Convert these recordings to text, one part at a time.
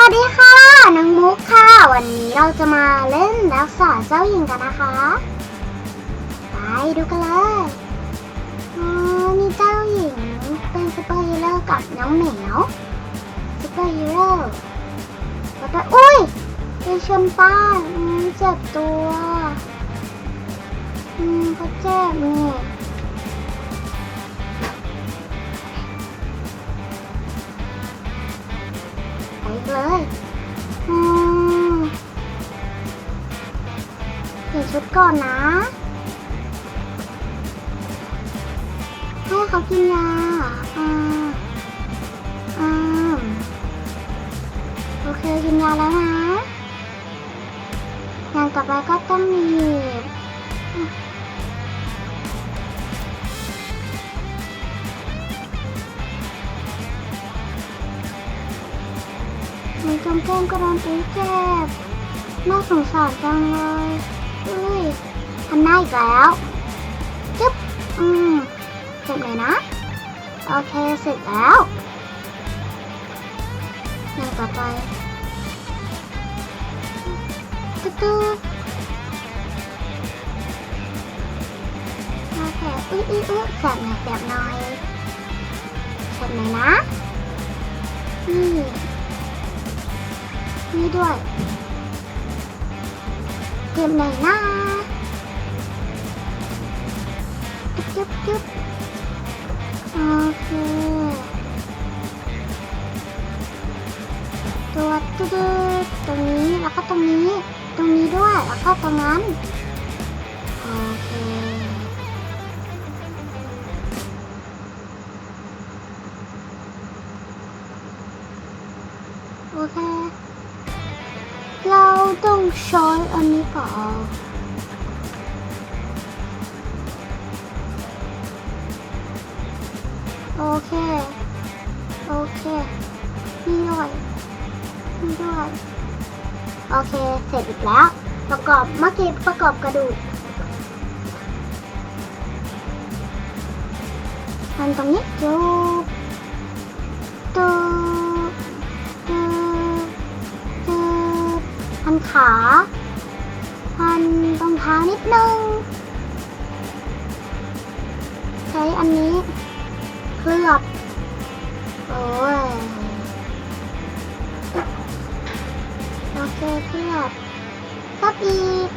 วัสดีค่ะน้องมุกค่ะ วันนี้เราจะมาเล่นรักษาเจ้าหญิงกันนะคะ ไปดูกันเลยอ๋อมีเจ้าหญิงเป็นซูเปอร์ฮีโร่กับน้องเหมียวซูเปอร์ฮีโร่แล้วก็อุ้ยเป็นชมป้าเจ็บตัว อืมเขาเจ็บนี่ไเลยอืมเปลี่ยนชุดก่อนนะให้เขากินยาอ่าอ่าโอเคกินยาแล้วนะอย่างต่อไปก็ต้องมี มีจมแก้มก็โดนตีเจ็บน่าสงสารจังเลยอุ้ยทำหน้อีกแล้วจึ๊บ อืมเสร็จเลยนะ โอเค เสร็จแล้วอย่างต่อไปตุ๊ดตุ๊ดโอเคอุ้ยอุ้ยอุ้ยแสบหน่อยแสบหน่อยแสบหน่อยนะ นี่นี่ด้วย เก็บหนนะจุ๊บจุ๊บจุ๊บโอเคตัวตุ๊ดตรงนี้แล้วก็ตรงนี้ ตรงนี้ด้วยแล้วก็ตรงนั้นโอเคโอเค ต้องใช้อันนี้ก่อนโอเค โอเค นี่ด้วยนี่ด้วย โอเค เสร็จอีกแล้ว ประกอบเมื่อกี้ประกอบกระดูกมันตรงนี้จู พันขา พันตรงเท้านิดนึง ใช้อันนี้ เคลือบ โอ้ย โอเคเคลือบเคลือบอีก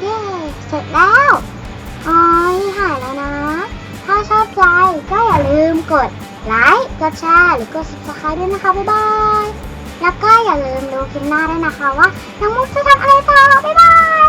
เย้ เสร็จแล้วอ๋อยหายแล้วนะ ถ้าชอบใจก็อย่าลืมกดไลค์ กดแชร์ หรือกด subscribe ด้วยนะคะ บ๊ายบาย แล้วก็อย่าลืมดูคลิปหน้าด้วยนะคะว่าน้องมุกจะทำอะไรต่อบ๊ายบาย